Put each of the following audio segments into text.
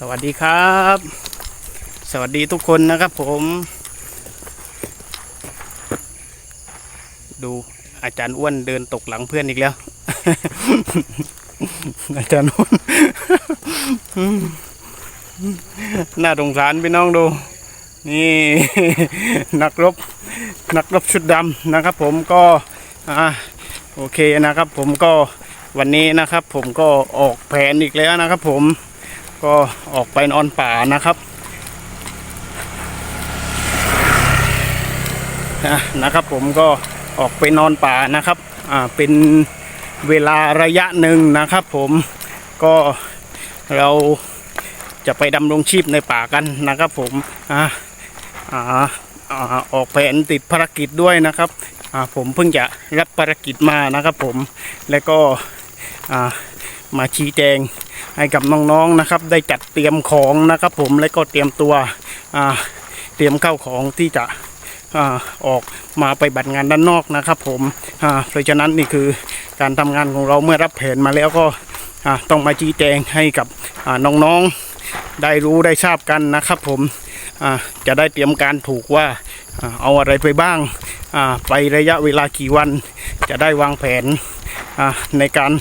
สวัสดีครับ สวัสดีทุกคนนะครับผม ดูอาจารย์อ้วนเดินตกหลังเพื่อนอีกแล้ว อาจารย์อ้วนน่าสงสารพี่น้องดู นี่นักรบนักรบชุดดำนะครับ ผมก็อ่าโอเคนะครับ ผมก็วันนี้นะครับ ผมก็ออกแผนอีกแล้วนะครับ ผม ก็ออกไปนอนป่านะครับอะนะครับผมก็ออกไปนอนป่านะครับอ่าเป็นเวลาระยะหนึ่งนะครับ ผมก็เราจะไปดำรงชีพในป่ากันนะครับ ผมอ่าอ่าอ่าออกแผนติดภารกิจด้วยนะครับอ่าผมเพิ่งจะรับภารกิจมานะครับผม แล้วก็มาชี้แจง ให้กับน้องๆนะครับ ได้จัดเตรียมของนะครับ ผมแล้วก็เตรียมตัวเตรียมเข้าของที่จะอออกมาไปบัตรงานด้านนอกนะครับ ผมเพราะฉะนั้นนี่คือการทำงานของเราเมื่อรับแผนมาแล้วก็ต้องมาชี้แจงให้กับน้องๆได้รู้ได้ทราบกันนะครับ ผมจะได้เตรียมการถูกว่าอเอาอะไรไปบ้างไประยะเวลากี่วัน จะได้วางแผนในการ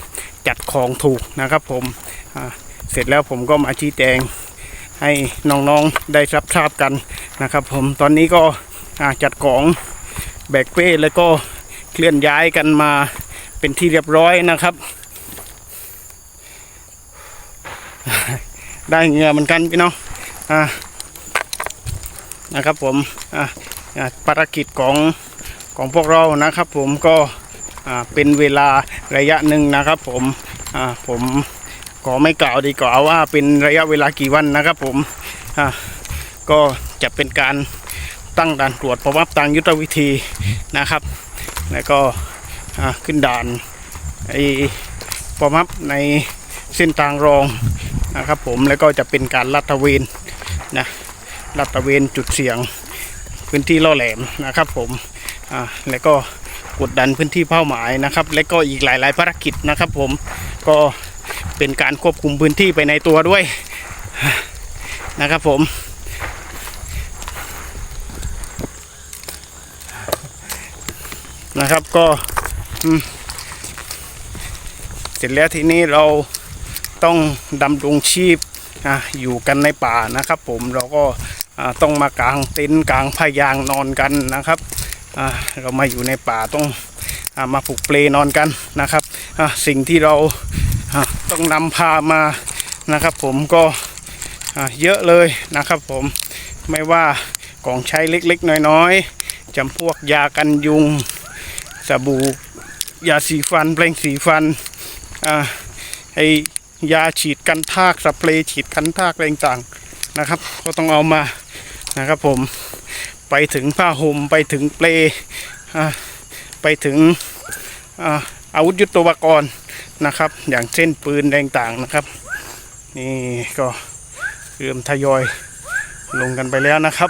จัดของถูกนะครับผม เสร็จแล้วผมก็มาชี้แจงให้น้องๆได้รับทราบกันนะครับ ผมตอนนี้ก็จัดของแบกเป้แล้วก็เคลื่อนย้ายกันมาเป็นที่เรียบร้อยนะครับ ได้เงือเหมือนกันพี่น้องอ่านะครับผมอะอะภารกิจของของพวกเรานะครับ ผมก็เป็นเวลาระยะหนึ่งนะครับ ผมผม ขอไม่กล่าวดีกว่าว่าเป็นระยะเวลากี่วันนะครับผมอะก็จะเป็นการตั้งด่านตรวจประวัติตามยุทธวิธีนะครับ แล้วก็อะขึ้นด่านไอ้ประมับในเส้นทางรองนะครับ ผมแล้วก็จะเป็นการลาดตระเวนนะลาดตระเวนจุดเสี่ยงพื้นที่ล่อแหลมนะครับ ผมอ่าแล้วก็กดดันพื้นที่เป้าหมายนะครับ และก็อีกหลาย ๆ ภารกิจนะครับ ผมก็ เป็นการควบคุมพื้นที่ไปในตัวด้วยนะครับผม นะครับก็เสร็จแล้วทีนี้เราต้องดำรงชีพอะอยู่กันในป่านะครับ ผมเราก็ต้องมากางเต็นท์กางพายางนอนกันนะครับเรามาอยู่ในป่าต้องอามาผูกเปลนอนกันนะครับสิ่งที่เรา ต้องนำพามานะครับ ผมก็เยอะเลยนะครับ ผมไม่ว่าของใช้เล็กๆ น้อยๆจำพวกยากันยุง สบู่ยาสีฟันแปรงสีฟันอไอยาฉีดกันทากสเปรย์ฉีดกันทากอะไรต่างๆนะครับ ก็ต้องเอามานะครับ ผมไปถึงผ้าห่มไปถึงเปลไปถึง อาวุธยุทโธปกรณ์นะครับ อย่างเช่นปืนอะไรต่างๆนะครับ นี่ก็เริ่มทยอยลงกันไปแล้วนะครับ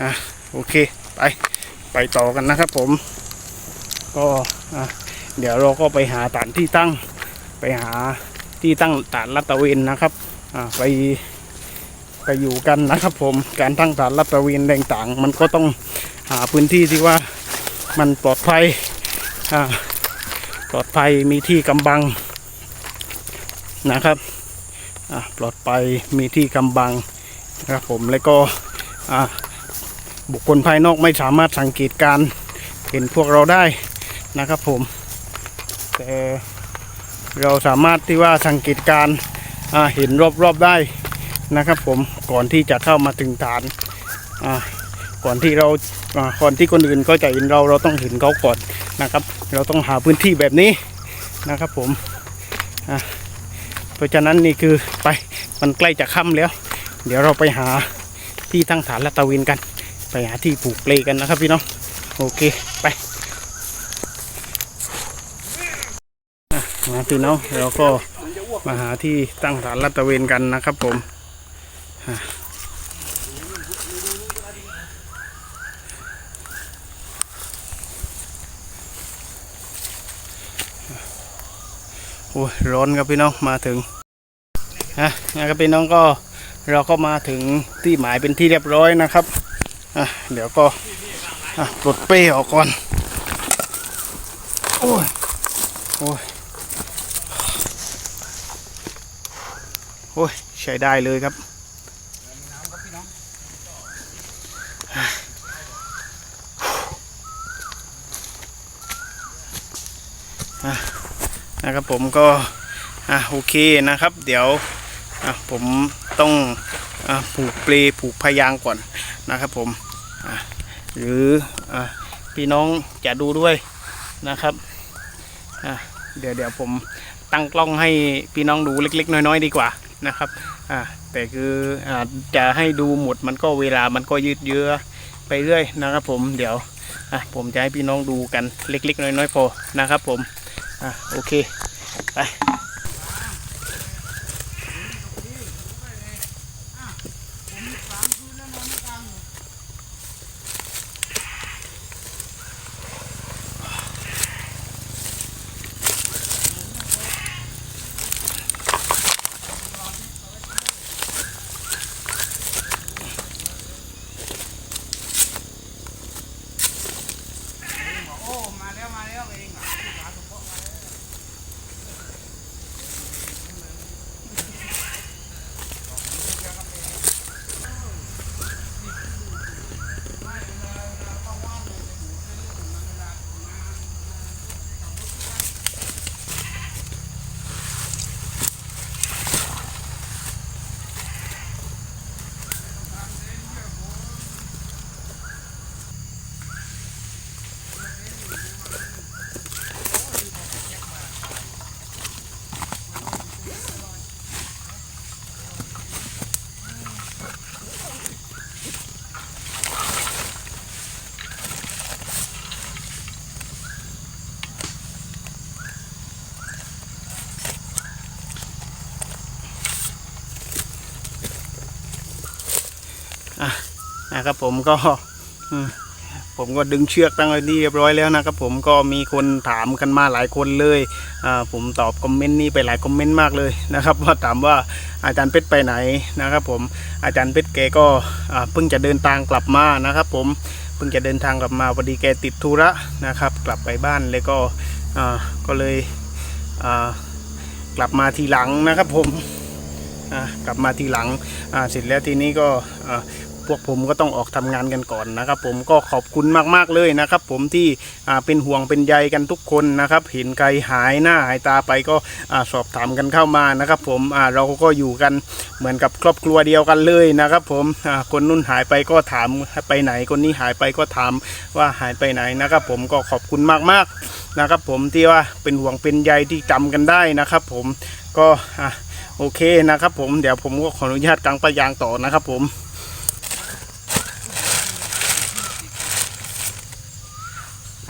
อะโอเคไปไปต่อกันนะครับผม ก็อะเดี๋ยวเราก็ไปหาฐานที่ตั้งไปหาที่ตั้งฐานลัตเวนนะครับ อ่าไป ไปอยู่กันนะครับผมการตั้งฐานลัดตระเวนต่าง มันก็ต้องหาพื้นที่ที่ว่ามันปลอดภัยปลอดภัยมีที่กำบังนะครับปลอดภัยมีที่กำบังนะครับผมแล้วก็บุคคลภายนอกไม่สามารถสังเกตการเห็นพวกเราได้นะครับผมแต่เราสามารถที่ว่าสังเกตการเห็นรอบๆได้ นะครับ ผมก่อนที่จะเข้ามาถึงฐานอ่าก่อนที่เราก่อนที่คนอื่นก็จะเห็นเราเราต้องเห็นเขาก่อนนะครับ เราต้องหาพื้นที่แบบนี้นะครับ ผมอ่าเพราะฉะนั้นนี่คือไปมันใกล้จะค่ำแล้ว เดี๋ยวเราไปหาที่ตั้งฐานละตะวินกัน ไปหาที่ผูกเปลกันนะครับพี่น้องโอเคไปมาพี่น้องเราก็มาหาที่ตั้งฐานลาดตะเวนกันนะครับผม โอ้ยร้อนครับพี่น้องมาถึงฮะนะครับพี่น้องก็เราก็มาถึงที่หมายเป็นที่เรียบร้อยนะครับอะเดี๋ยวก็อะปลดเป้ออกก่อนโอ้ยโอ้ยโอ้ยใช้ได้เลยครับ นะครับผมก็อะโอเคนะครับ เดี๋ยวอะผมต้องอะผูกเปลผูกพยางก่อนนะครับผมอะหรืออะพี่น้องจะดูด้วยนะครับอะเดี๋ยวเดี๋ยวผมตั้งกล้องให้พี่น้องดูเล็ก ๆ น้อย ๆ ดีกว่านะครับอะแต่คืออะจะให้ดูหมดมันก็เวลามันก็ยืดเยื้อไปเรื่อยนะครับผมเดี๋ยวอะผมจะให้พี่น้องดูกันเล็ก ๆ น้อยๆพอนะครับผม อะโอเค ไป นะครับผมก็ผมก็ดึงเชือกตั้งไว้ที่เรียบร้อยแล้วนะครับผมก็มีคนถามกันมาหลายคนเลยผมตอบคอมเมนต์นี้ไปหลายคอมเมนต์มากเลยนะครับว่าถามว่าอาจารย์เพชรไปไหนนะครับผมอาจารย์เพชรแกก็เพิ่งจะเดินทางกลับมานะครับ ผมเพิ่งจะเดินทางกลับมาพอดีแกติดธุระนะครับ กลับไปบ้านแล้วก็ก็เลยกลับมาทีหลังนะครับผมกลับมาทีหลังเสร็จแล้วทีนี้ก็ พวกผมก็ต้องออกทำงานกันก่อนนะครับ ผมก็ขอบคุณมากๆเลยนะครับ ผมที่เป็นห่วงเป็นใยกันทุกคนนะครับเห็นใครหายหน้าหายตาไปก็อสอบถามกันเข้ามานะครับ ผมเราก็อยู่กันเหมือนกับครอบครัวเดียวกันเลยนะครับ ผมคนนู้นหายไปก็ถามไปไหนคนนี้หายไปก็ถามว่าหายไปไหนนะครับ ผมก็ขอบคุณมากๆนะครับ ผมที่ว่าเป็นห่วงเป็นใยที่จำกันได้นะครับ ผมก็โอเคนะครับ ผมเดี๋ยวผมก็ขออนุญาตกางปะยางต่อนะครับ ผม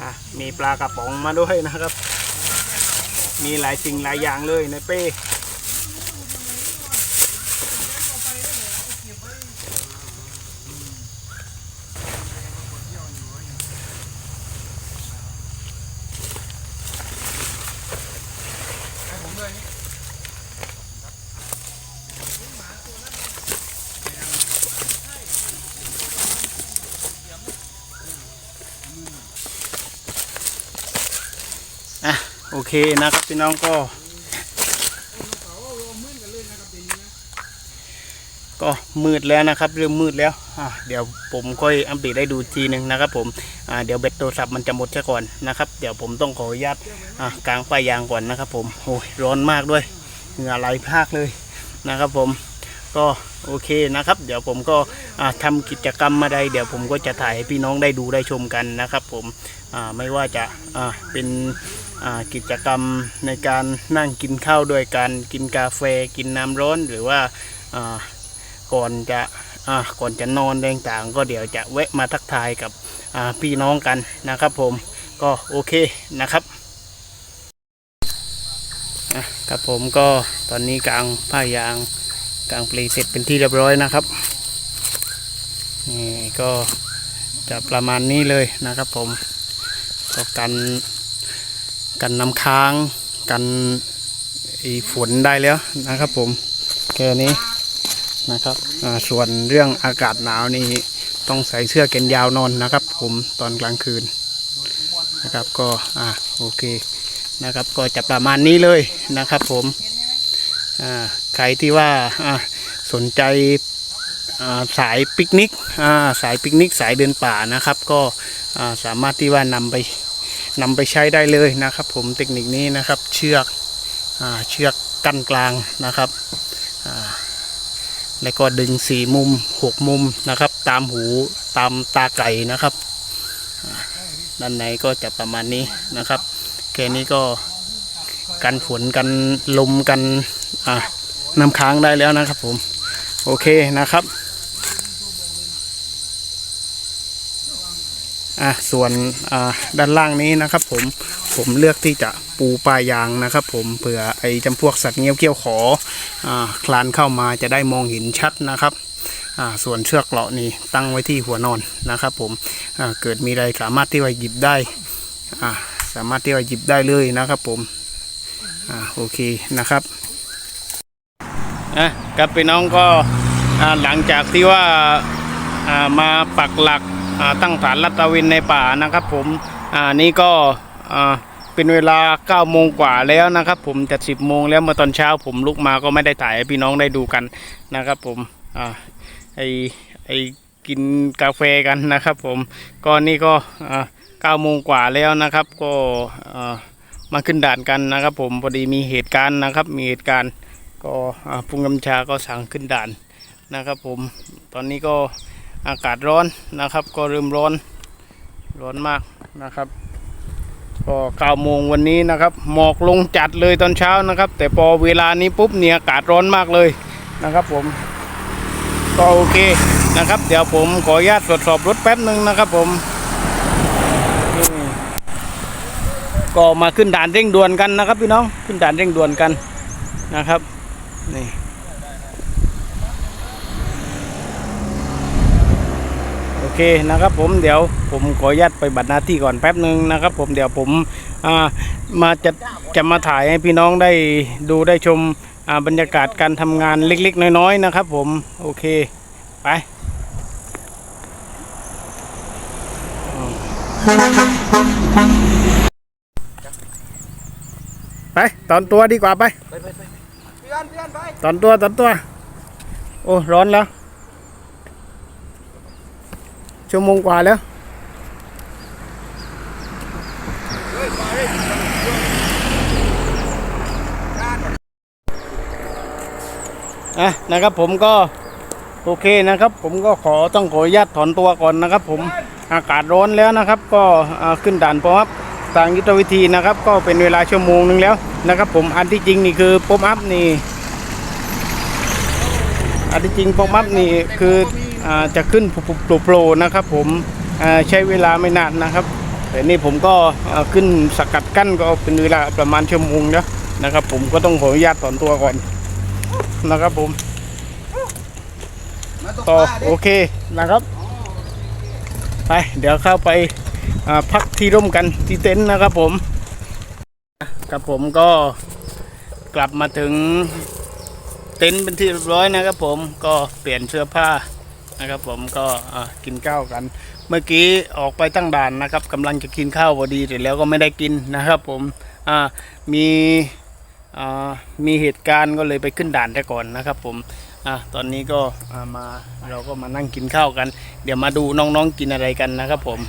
อะ มีปลากระป๋องมาด้วยนะครับ มีหลายสิ่งหลายอย่างเลยในเป้ เคนะครับพี่น้องก็ ก็มืดแล้วนะครับ เริ่มมืดแล้วอะเดี๋ยวผมค่อยอัปเดตได้ดูทีหนึ่งนะครับ ผมอ่าเดี๋ยวแบตโทรศัพท์มันจะหมดซะก่อนนะครับ เดี๋ยวผมต้องขออนุญาตอะกลางป้ายยางก่อนนะครับ ผมโอ้ยร้อนมากด้วยเหงื่อไหลพากเลยนะครับ ผมก็โอเคนะครับ เดี๋ยวผมก็อ่าทำกิจกรรมมาใดเดี๋ยวผมก็จะถ่ายให้พี่น้องได้ดูได้ชมกันนะครับ ผมอ่าไม่ว่าจะอ่าเป็น กิจกรรมในการนั่งกินข้าวด้วยกันกินกาแฟกินน้ำร้อนหรือว่าก่อนจะก่อนจะนอนแดงต่างๆก็เดี๋ยวจะแวะมาทักทายกับพี่น้องกันนะครับผมก็โอเคนะครับครับผมก็ตอนนี้กลางผ้ายางกลางปลีเสร็จเป็นที่เรียบร้อยนะครับนี่ก็จะประมาณนี้เลยนะครับผมก็กัน กันน้ำค้างกันอ้ฝนได้แล้วนะครับ ผมแค่นี้นะครับส่วนเรื่องอากาศหนาวนี่ต้องใส่เสื้อแขนยาวนอนนะครับ ผมตอนกลางคืนนะครับก็อ่าโอเคนะครับก็จะประมาณนี้เลยนะครับ ผมอ่าใครที่ว่าอ่าสนใจสายปิกนิกสายปิกนิกสายเดินป่านะครับ ก็สามารถที่ว่านำไป นำไปใช้ได้เลยนะครับ ผมเทคนิคนี้นะครับเชือกอเชือกกั้นกลางนะครับแล้วก็ดึงสี่มุมหกมุมนะครับ ตามหูตามตาไก่นะครับด้านในก็จะประมาณนี้นะครับแค่นี้ก็กันฝนกันลมกันน้ำค้างได้แล้วนะครับผม โอเคนะครับ อะส่วนอ่าด้านล่างนี้นะครับ ผมผมเลือกที่จะปูปลายางนะครับ ผมเผื่อไอ้จำพวกสัตว์เงี้ยวเกี้ยวขออ่าคลานเข้ามาจะได้มองเห็นชัดนะครับอ่าส่วนเชือกเกราะนี่ตั้งไว้ที่หัวนอนนะครับ ผมอ่าเกิดมีอะไรสามารถที่ว่าหยิบได้อ่าสามารถที่ว่าหยิบได้เลยนะครับ ผมอ่าโอเคนะครับอะกับพี่น้องก็หลังจากที่ว่ามาปักหลัก ตั้งฐานลัตระเวนในป่านะครับผมอ่านี่ก็เป็นเวลา9โมงกว่าแล้วนะครับผมจะ10โมงแล้วเมื่อตอนเช้าผมลุกมาก็ไม่ได้ถ่ายให้พี่น้องได้ดูกันนะครับผมอ่าไอไอกินกาแฟกันนะครับผมก็นี่ก็อ่าโมงกว่าแล้วนะครับ ก็มาขึ้นด่านกันนะครับผมพอดีมีเหตุการณ์นะครับ มีเหตุการณ์ก็อ่าผู้กำชาก็สั่งขึ้นด่านนะครับผมตอนนี้ก็ อากาศร้อนนะครับ ก็เริ่มร้อนร้อนมากนะครับ ก็เก้าโมงวันนี้นะครับหมอกลงจัดเลยตอนเช้านะครับ แต่พอเวลานี้ปุ๊บเนี่ยอากาศร้อนมากเลยนะครับผมก็โอเคนะครับ เดี๋ยวผมขออนุญาตตรวจสอบรถแป๊บหนึ่งนะครับผมก็มาขึ้นด่านเร่งด่วนกันนะครับพี่น้องขึ้นด่านเร่งด่วนกันนะครับนี่ โอเค นะครับผมเดี๋ยวผมขออนุญาตไปบัตรหน้าที่ก่อนแป๊บหนึ่งนะครับผมเดี๋ยวผมอ่ามาจะจะมาถ่ายให้พี่น้องได้ดูได้ชมอ่าบรรยากาศการทำงานเล็กๆ น้อยๆนะครับผมโอเคไปไปตอนตัวดีกว่าไปไปไปไปพี่อันพี่อันไปตอนตัวตอนตัว โอ้ ร้อนแล้ว ชั่วโมงกว่าแล้วอะนะครับผมก็โอเคนะครับ ผมก็ขอต้องขออนุญาตถอนตัวก่อนนะครับ ผมอากาศร้อนแล้วนะครับ ก็ขึ้นด่านป๊อปทางยุทธวิธีนะครับ ก็เป็นเวลาชั่วโมงหนึงแล้วนะครับ ผมอันที่จริงนี่คือป๊อปอัพนี่ อันที่จริงป๊อปอัพนี่คือจะขึ้นโปรๆนะครับ ผมใช้เวลาไม่นานนะครับ แต่นี่ผมก็ขึ้นสกัดกั้นก็เป็นเวลาประมาณชั่วโมงแล้วนะครับ ผมก็ต้องขออนุญาตถอนตัวก่อนนะครับผมต่อโอเคนะครับไปเดี๋ยวเข้าไปพักที่ร่มกันที่เต็นท์นะครับผมกับผมก็กลับมาถึง เต็นท์เป็นที่เรียบร้อยนะครับผมก็เปลี่ยนเสื้อผ้านะครับผมก็กินข้าวกัน เมื่อกี้ออกไปตั้งด่านนะครับกำลังจะกินข้าวพอดีแต่แล้วก็ไม่ได้กินนะครับผมมีมีเหตุการณ์ก็เลยไปขึ้นด่านแต่ก่อนนะครับผมอตอนนี้ก็มาเราก็มานั่งกินข้าวกัน เดี๋ยวมาดูน้องๆกินอะไรกันนะครับผม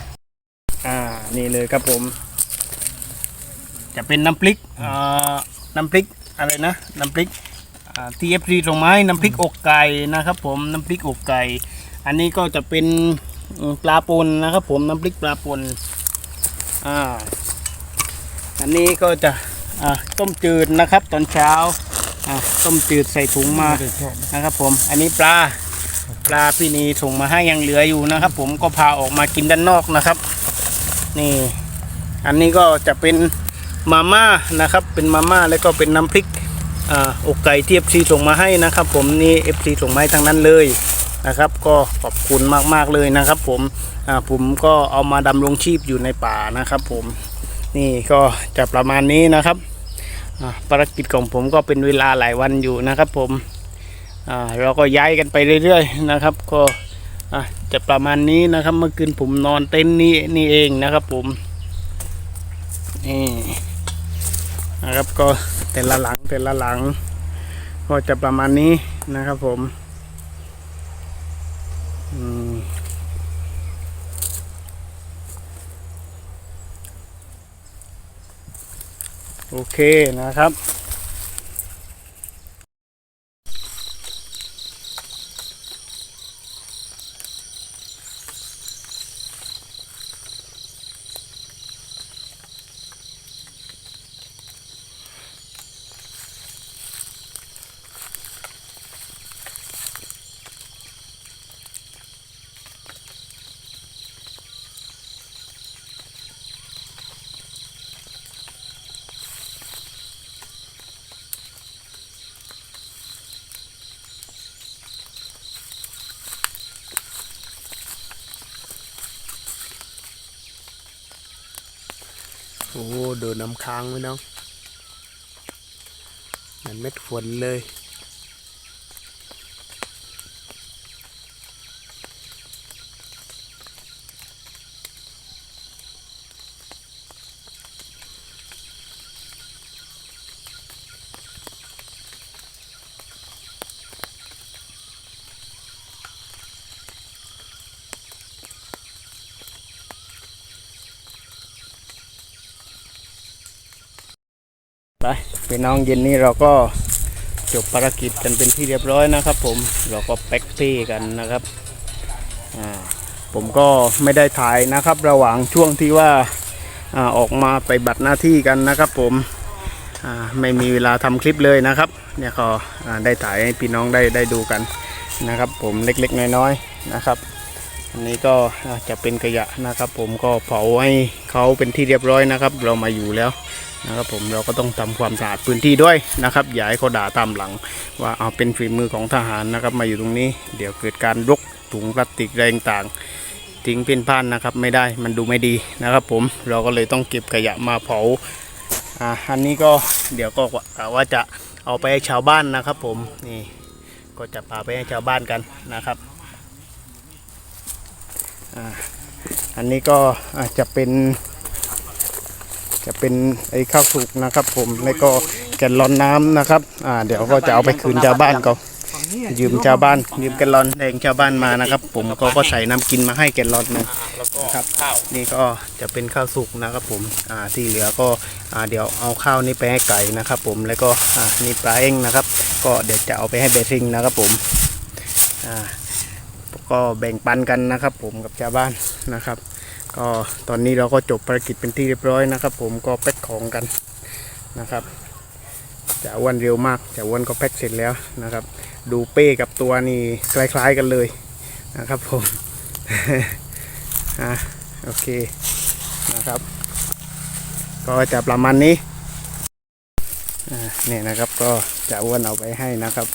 อ่านี่เลยครับผม จะเป็นน้ำพริกน้ำพริกอะไรนะ น้ำพริก อ่า TFC ส่งมาให้น้ำพริกอกไก่นะครับ ผมน้ำพริกอกไก่ อันนี้ก็จะเป็นปลาปนนะครับ ผมน้ำพริกปลาปนอ่าอันนี้ก็จะต้มจืดนะครับ ตอนเช้าอ่าต้มจืดใส่ถุงมานะครับ ผม อันนี้ปลาปลาพี่นีส่งมาให้ยังเหลืออยู่นะครับ ผมก็พาออกมากินด้านนอกนะครับ นี่ อันนี้ก็จะเป็นมาม่านะครับ เป็นมาม่าแล้วก็เป็นน้ำพริก อกไก่ที่เอฟซีส่งมาให้นะครับ ผมนี่เอฟซีส่งมาให้ทั้งนั้นเลยนะครับ ก็ขอบคุณมากๆเลยนะครับ ผมผมก็เอามาดำรงชีพอยู่ในป่านะครับ ผมนี่ก็จะประมาณนี้นะครับภารกิจของผมก็เป็นเวลาหลายวันอยู่นะครับ ผมเราก็ย้ายกันไปเรื่อยๆนะครับ ก็จะประมาณนี้นะครับ เมื่อคืนผมนอนเต็นท์นี้นี่เองนะครับ ผมนี่ นะครับก็แต่ละหลังแต่ละหลัง ก็จะประมาณนี้นะครับผมอืมโอเคนะครับ โอ้เดินน้ำค้างไว้น้องมันเม็ดฝนเลย ไปพี่น้องเย็นนี้เราก็จบภารกิจกันเป็นที่เรียบร้อยนะครับ ผมเราก็แพ็กซี่กันนะครับผมก็ไม่ได้ถ่ายนะครับ ระหว่างช่วงที่ว่าอาออกมาไปบัตรหน้าที่กันนะครับ ผมไม่มีเวลาทำคลิปเลยนะครับ เนี่ยก็อ่าได้ถ่ายให้พี่น้องได้ได้ดูกันนะครับ ผมเล็กๆน้อยๆนะครับ อันนี้ก็จะเป็นขยะนะครับ ผมก็เผาให้เขาเป็นที่เรียบร้อยนะครับ เรามาอยู่แล้ว นะครับผมเราก็ต้องทำความสะอาดพื้นที่ด้วยนะครับอย่าให้เขาด่าตามหลัง ว่าเอาเป็นฝีมือของทหารนะครับมาอยู่ตรงนี้ เดี๋ยวเกิดการรกถุงพลาสติกอะไรต่างทิ้งเพ่นพ่านนะครับไม่ได้มันดูไม่ดีนะครับผมเราก็เลยต้องเก็บขยะมาเผาอ่าอันนี้ก็เดี๋ยวก็ว่าจะเอาไปให้ชาวบ้านนะครับผมนี่ก็จะพาไปให้ชาวบ้านกันนะครับอ่าอันนี้ก็อาจจะเป็น จะเป็นไอ้ข้าวสุกนะครับ ผมแล้วก็แกนลอนน้ำนะครับอ่าเดี๋ยวก็จะเอาไปคืนชาวบ้านเขายืมชาวบ้าน ยืมแกนลอนแดงชาวบ้านมานะครับ ผมก็ก็ใส่น้ำกินมาให้แกนลอนนึงนะครับนี่ก็จะเป็นข้าวสุกนะครับผมอ่าที่เหลือก็อ่าเดี๋ยวเอาข้าวนี้ไปให้ไก่นะครับ ผมแล้วก็อ่านี่ปลาเองนะครับ ก็เดี๋ยวจะเอาไปให้เบซิงนะครับผมอ่าก็แบ่งปันกันนะครับ ผมกับชาวบ้านนะครับ ก็ตอนนี้เราก็จบภารกิจเป็นที่เรียบร้อยนะครับ ผมก็แพ็คของกันนะครับจะอ้วนเร็วมากจะอ้วนก็แพ็คเสร็จแล้วนะครับ ดูเป้กับตัวนี่คล้ายๆกันเลยนะครับผมอะโอเคนะครับ ก็จะประมาณนี้อ่าเนี่ยนะครับก็จะอ้วนเอาไปให้นะครับ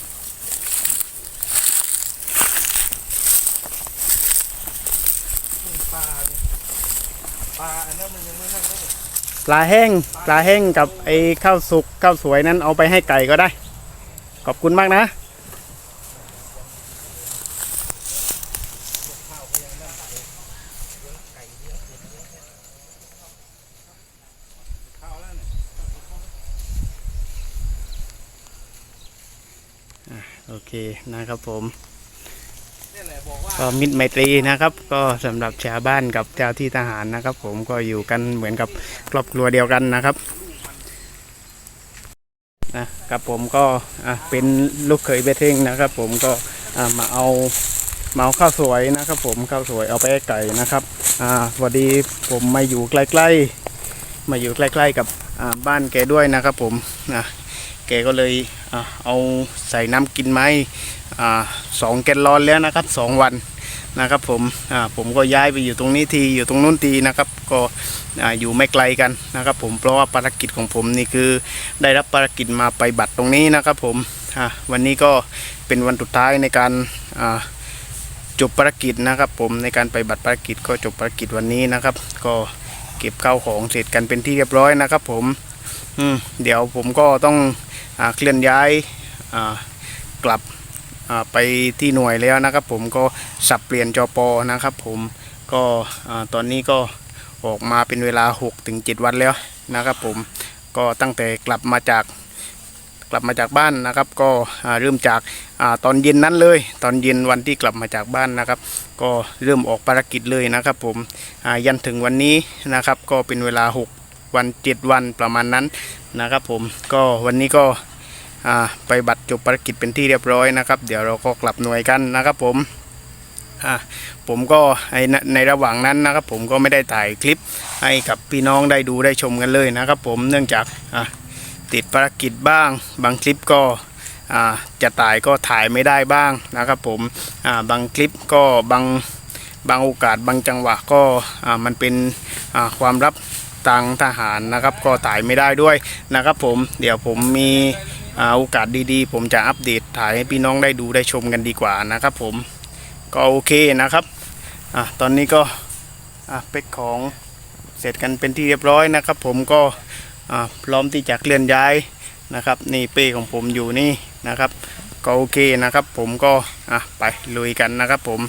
ปลาเนี่ยปลาอันนั้นมันยังไม่นั่นเลย ปลาแห้งปลาแห้งกับไอ้ข้าวสุกข้าวสวยนั้นเอาไปให้ไก่ก็ได้ ขอบคุณมากนะ โอเคนะครับผม ก็มิตรไมตรีนะครับ ก็สำหรับชาวบ้านกับเจ้าที่ทหารนะครับ ผมก็อยู่กันเหมือนกับครอบครัวเดียวกันนะครับนะครับผมก็อะเป็นลูกเขยเบเทงนะครับ ผมก็อะมาเอามาเอาข้าวสวยนะครับ ผมข้าวสวยเอาไปให้ไก่นะครับอ่าสวัสดีผมมาอยู่ใกล้ๆ มาอยู่ใกล้ๆกับบ้านแกด้วยนะครับ ผมนะแกก็เลยอะเอาใส่น้ำกินไม้ สองแกนลอนแล้วนะครับสองวันนะครับผมผมก็ย้ายไปอยู่ตรงนี้ทีอยู่ตรงนู้นทีนะครับ ก็อ่าอยู่ไม่ไกลกันนะครับ ผมเพราะว่าภารกิจของผมนี่คือได้รับภารกิจมาไปบัตรตรงนี้นะครับ ผมวันนี้ก็เป็นวันสุดท้ายในการจบภารกิจนะครับ ผมในการไปบัตรภารกิจก็จบภารกิจวันนี้นะครับ ก็เก็บข้าวของเสร็จกันเป็นที่เรียบร้อยนะครับ ผมเดี๋ยวผมก็ต้องอเคลื่อนย้ายกลับ ไปที่หน่วยแล้วนะครับ ผมก็สับเปลี่ยนจอปอนะครับ ผมก็ตอนนี้ก็ออกมาเป็นเวลา6ถึง7วันแล้วนะครับ ผมก็ตั้งแต่กลับมาจากกลับมาจากบ้านนะครับ ก็เริ่มจากอตอนเย็นนั้นเลย ตอนเย็นวันที่กลับมาจากบ้านนะครับ ก็เริ่มออกภารกิจเลยนะครับ ผมยันถึงวันนี้นะครับ ก็เป็นเวลา 6 วัน 7 วันประมาณนั้นนะครับ ผมก็วันนี้ก็ ไปบัตรจบภารกิจเป็นที่เรียบร้อยนะครับ เดี๋ยวเราก็กลับหน่วยกันนะครับผมผมก็ในระหว่างนั้นนะครับ ผมก็ไม่ได้ถ่ายคลิปให้กับพี่น้องได้ดูได้ชมกันเลยนะครับ ผมเนื่องจากติดภารกิจบ้าง บางคลิปก็จะถ่ายก็ถ่ายไม่ได้บ้างนะครับ ผมบางคลิปก็บางบางโอกาสบางจังหวะก็มันเป็นความลับตังทหารนะครับ ก็ถ่ายไม่ได้ด้วยนะครับ ผมเดี๋ยวผมมี โอกาสดีๆ ผมจะอัปเดตถ่ายให้พี่น้องได้ดูได้ชมกันดีกว่านะครับผมก็โอเคนะครับอะตอนนี้ก็อะเป็กของเสร็จกันเป็นที่เรียบร้อยนะครับ ผมก็อะพร้อมที่จะเคลื่อนย้ายนะครับ นี่เป้ของผมอยู่นี่นะครับ ก็โอเคนะครับ ผมก็อะไปลุยกันนะครับผม